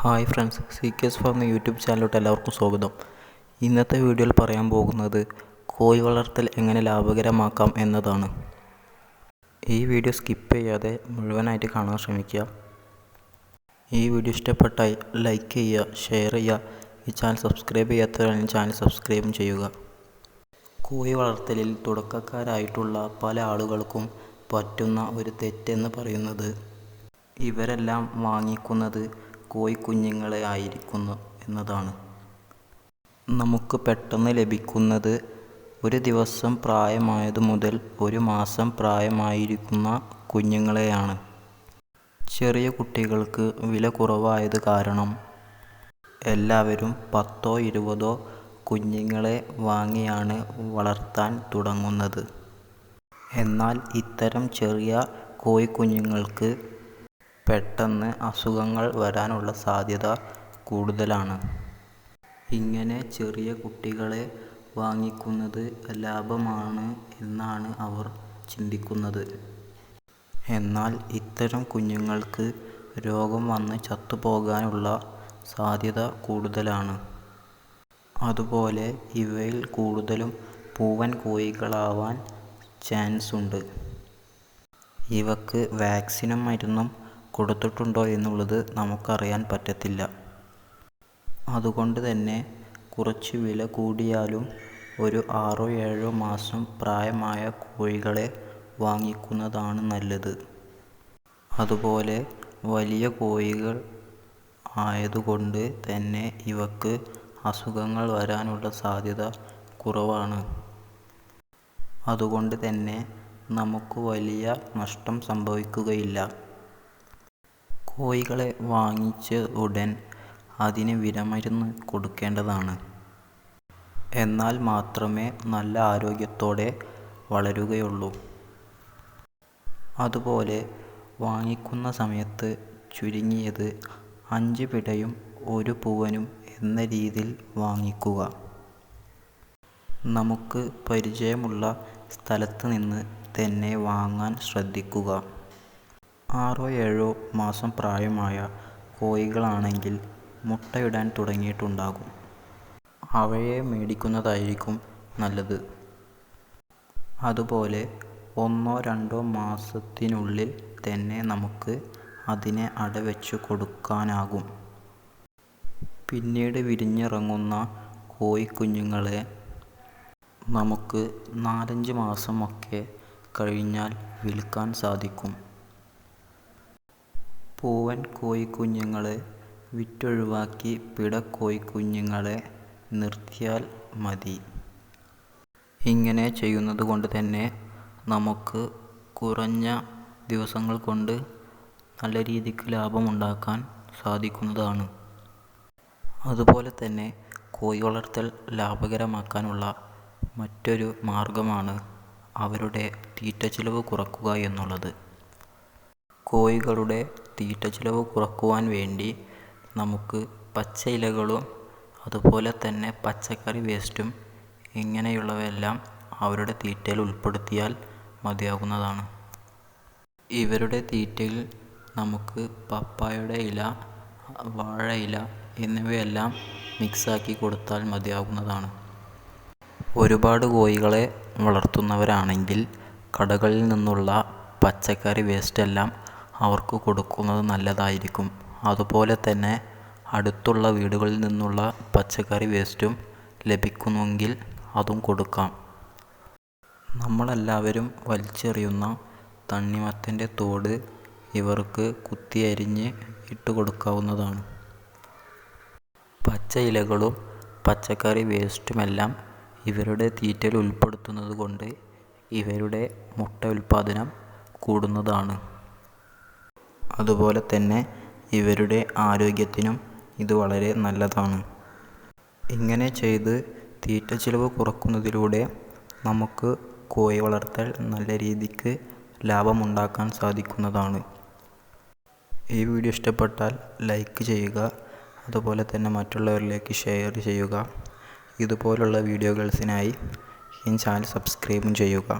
Hi friends C K S farm YouTube ചാനലിലോട്ട് എല്ലാവർക്കും സ്വാഗതം. ഇന്നത്തെ വീഡിയോയിൽ പറയാൻ പോകുന്നത് കോഴി വളർത്തൽ എങ്ങനെ ലാഭകരമാക്കാം എന്നതാണ്. ഈ വീഡിയോ സ്കിപ്പ് ചെയ്യാതെ മുഴുവനായിട്ട് കാണാൻ ശ്രമിക്കുക. ഈ വീഡിയോ ഇഷ്ടപ്പെട്ടായി ലൈക്ക് ചെയ്യുക ഷെയർ ചെയ്യുക. ഈ ചാനൽ സബ്സ്ക്രൈബ് ചെയ്യാത്തവരാണെങ്കിൽ ചാനൽ സബ്സ്ക്രൈബും ചെയ്യുക. കോഴി വളർത്തലിൽ തുടക്കക്കാരായിട്ടുള്ള പല ആളുകൾക്കും പറ്റുന്ന ഒരു തെറ്റെന്ന് പറയുന്നത് ഇവരെല്ലാം വാങ്ങിക്കുന്നത് കോഴിക്കുഞ്ഞുങ്ങളെ ആയിരിക്കുന്നു എന്നതാണ്. നമുക്ക് പെട്ടെന്ന് ലഭിക്കുന്നത് ഒരു ദിവസം പ്രായമായതു മുതൽ ഒരു മാസം പ്രായമായിരിക്കുന്ന കുഞ്ഞുങ്ങളെയാണ്. ചെറിയ കുട്ടികൾക്ക് വില കുറവായത് കാരണം എല്ലാവരും പത്തോ ഇരുപതോ കുഞ്ഞുങ്ങളെ വാങ്ങിയാണ് വളർത്താൻ തുടങ്ങുന്നത്. എന്നാൽ ഇത്തരം ചെറിയ കോഴിക്കുഞ്ഞുങ്ങൾക്ക് പെട്ടെന്ന് അസുഖങ്ങൾ വരാനുള്ള സാധ്യത കൂടുതലാണ്. ഇങ്ങനെ ചെറിയ കുട്ടികളെ വാങ്ങിക്കുന്നത് ലാഭമാണ് എന്നാണ് അവർ ചിന്തിക്കുന്നത്. എന്നാൽ ഇത്തരം കുഞ്ഞുങ്ങൾക്ക് രോഗം വന്ന് ചത്തുപോകാനുള്ള സാധ്യത കൂടുതലാണ്. അതുപോലെ ഇവയിൽ കൂടുതലും പൂവൻ കോഴികളാവാൻ ചാൻസ് ഉണ്ട് ഇവക്ക് വാക്സിനും മരുന്നും കൊടുത്തിട്ടുണ്ടോ എന്നുള്ളത് നമുക്കറിയാൻ പറ്റത്തില്ല. അതുകൊണ്ട് തന്നെ കുറച്ച് വില കൂടിയാലും ഒരു ആറോ ഏഴോ മാസം പ്രായമായ കോഴികളെ വാങ്ങിക്കുന്നതാണ് നല്ലത്. അതുപോലെ വലിയ കോഴികൾ ആയതുകൊണ്ട് തന്നെ ഇവക്ക് അസുഖങ്ങൾ വരാനുള്ള സാധ്യത കുറവാണ്. അതുകൊണ്ട് തന്നെ നമുക്ക് വലിയ നഷ്ടം സംഭവിക്കുകയില്ല. കോഴികളെ വാങ്ങിച്ച ഉടൻ അതിന് വിരമരുന്ന് കൊടുക്കേണ്ടതാണ്. എന്നാൽ മാത്രമേ നല്ല ആരോഗ്യത്തോടെ വളരുകയുള്ളൂ. അതുപോലെ വാങ്ങിക്കുന്ന സമയത്ത് ചുരുങ്ങിയത് അഞ്ച് പിടയും ഒരു പൂവനും എന്ന രീതിയിൽ വാങ്ങിക്കുക. നമുക്ക് പരിചയമുള്ള സ്ഥലത്ത് നിന്ന് തന്നെ വാങ്ങാൻ ശ്രദ്ധിക്കുക. ആറോ ഏഴോ മാസം പ്രായമായ കോഴികളാണെങ്കിൽ മുട്ടയിടാൻ തുടങ്ങിയിട്ടുണ്ടാകും. അവയെ മേടിക്കുന്നതായിരിക്കും നല്ലത്. അതുപോലെ ഒന്നോ രണ്ടോ മാസത്തിനുള്ളിൽ തന്നെ നമുക്ക് അതിനെ അടവെച്ചു കൊടുക്കാനാകും. പിന്നീട് വിരിഞ്ഞിറങ്ങുന്ന കോഴിക്കുഞ്ഞുങ്ങളെ നമുക്ക് നാലഞ്ച് മാസമൊക്കെ കഴിഞ്ഞാൽ വിൽക്കാൻ സാധിക്കും. പൂവൻ കോഴിക്കുഞ്ഞുങ്ങളെ വിറ്റൊഴിവാക്കി പിടക്കോഴിക്കുഞ്ഞുങ്ങളെ നിർത്തിയാൽ മതി. ഇങ്ങനെ ചെയ്യുന്നത് കൊണ്ട് തന്നെ നമുക്ക് കുറഞ്ഞ ദിവസങ്ങൾ കൊണ്ട് നല്ല രീതിക്ക് ലാഭമുണ്ടാക്കാൻ സാധിക്കുന്നതാണ്. അതുപോലെ തന്നെ കോഴി വളർത്തൽ ലാഭകരമാക്കാനുള്ള മറ്റൊരു മാർഗമാണ് അവരുടെ തീറ്റ ചിലവ് കുറക്കുക എന്നുള്ളത്. കോഴികളുടെ തീറ്റ ചിലവ് കുറക്കുവാൻ വേണ്ടി നമുക്ക് പച്ച ഇലകളും അതുപോലെ തന്നെ പച്ചക്കറി വേസ്റ്റും ഇങ്ങനെയുള്ളവയെല്ലാം അവരുടെ തീറ്റയിൽ ഉൾപ്പെടുത്തിയാൽ മതിയാകുന്നതാണ്. ഇവരുടെ തീറ്റയിൽ നമുക്ക് പപ്പായയുടെ ഇല വാഴ ഇല എന്നിവയെല്ലാം മിക്സാക്കി കൊടുത്താൽ മതിയാകുന്നതാണ്. ഒരുപാട് കോഴികളെ വളർത്തുന്നവരാണെങ്കിൽ കടകളിൽ നിന്നുള്ള പച്ചക്കറി വേസ്റ്റെല്ലാം അവർക്ക് കൊടുക്കുന്നത് നല്ലതായിരിക്കും. അതുപോലെ തന്നെ അടുത്തുള്ള വീടുകളിൽ നിന്നുള്ള പച്ചക്കറി വേസ്റ്റും ലഭിക്കുന്നുവെങ്കിൽ അതും കൊടുക്കാം. നമ്മളെല്ലാവരും വലിച്ചെറിയുന്ന തണ്ണിമത്തന്റെ തോട് ഇവർക്ക് കുത്തിയരിഞ്ഞ് ഇട്ട് കൊടുക്കാവുന്നതാണ്. പച്ച ഇലകളും പച്ചക്കറി വേസ്റ്റുമെല്ലാം ഇവരുടെ തീറ്റയിൽ ഉൾപ്പെടുത്തുന്നത് കൊണ്ട് ഇവരുടെ മുട്ട ഉൽപ്പാദനം കൂടുന്നതാണ്. അതുപോലെ തന്നെ ഇവരുടെ ആരോഗ്യത്തിനും ഇത് വളരെ നല്ലതാണ്. ഇങ്ങനെ ചെയ്ത് തീറ്റ ചിലവ് കുറക്കുന്നതിലൂടെ നമുക്ക് കോഴി വളർത്തൽ നല്ല രീതിക്ക് ലാഭമുണ്ടാക്കാൻ സാധിക്കുന്നതാണ്. ഈ വീഡിയോ ഇഷ്ടപ്പെട്ടാൽ ലൈക്ക് ചെയ്യുക അതുപോലെ തന്നെ മറ്റുള്ളവരിലേക്ക് ഷെയർ ചെയ്യുക. ഇതുപോലുള്ള വീഡിയോകൾസിനായി ഈ ചാനൽ സബ്സ്ക്രൈബും ചെയ്യുക.